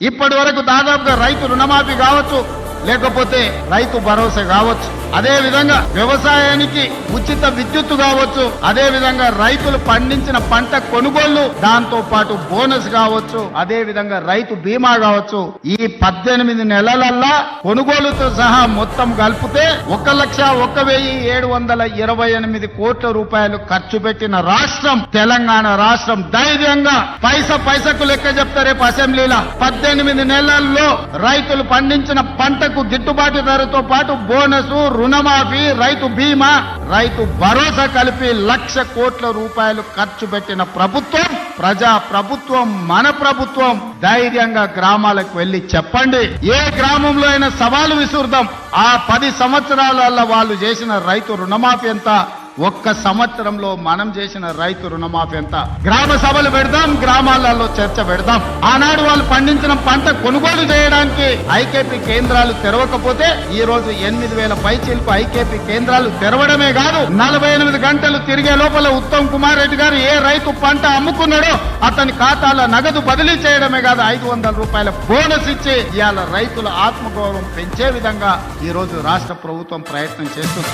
ఇప్పటి వరకు దాదాపుగా రైతు రుణమాఫీ కావచ్చు లేకపోతే రైతు భరోసా కావచ్చు. అదే విధంగా వ్యవసాయానికి ఉచిత విద్యుత్తు కావచ్చు అదే విధంగా రైతులు పండించిన పంట కొనుగోళ్ళు దాంతో పాటు బోనస్ కావచ్చు అదే విధంగా రైతు బీమా కావచ్చు. ఈ పద్దెనిమిది నెలలల్లా కొనుగోలుతో సహా మొత్తం కలిపితే ఒక లక్ష ఒక వెయ్యి ఏడు వందల ఇరవై ఎనిమిది కోట్ల రూపాయలు ఖర్చు పెట్టిన రాష్ట్రం తెలంగాణ రాష్ట్రం. ధైర్యంగా పైస పైసకు లెక్క చెప్తా రేపు అసెంబ్లీలో. పద్దెనిమిది నెలల్లో రైతులు పండించిన పంటకు గిట్టుబాటు ధరతో పాటు బోనస్ రుణమాఫీ రైతు బీమా రైతు భరోసా కలిపి లక్ష కోట్ల రూపాయలు ఖర్చు పెట్టిన ప్రభుత్వం ప్రజా ప్రభుత్వం మన ప్రభుత్వం ధైర్యంగా గ్రామాలకు వెళ్ళి చెప్పండి. ఏ గ్రామంలో అయినా సవాలు విసురుదాం. ఆ పది సంవత్సరాల వాళ్ళు చేసిన రైతు రుణమాఫీ ఎంత? ఒక్క సంవత్సరంలో మనం చేసిన రైతు రుణమాఫీ ఎంత? గ్రామ సభలు పెడదాం గ్రామాలలో చర్చ పెడదాం. ఆనాడు వాళ్ళు పండించిన పంట కొనుగోలు చేయడానికి ఐకేపీ కేంద్రాలు తెరవకపోతే ఈ రోజు ఎనిమిది వేల పైచీలకు ఐకేపీ కేంద్రాలు తెరవడమే కాదు నలభై ఎనిమిది గంటలు తిరిగే లోపల ఉత్తమ్ కుమార్ రెడ్డి గారు ఏ రైతు పంట అమ్ముకున్నాడో అతని ఖాతాలో నగదు బదిలీ చేయడమే కాదు ఐదు వందల రూపాయల బోనస్ ఇచ్చి ఇవాళ రైతుల ఆత్మగౌరవం పెంచే విధంగా ఈ రోజు రాష్ట్ర ప్రభుత్వం ప్రయత్నం చేస్తుంది.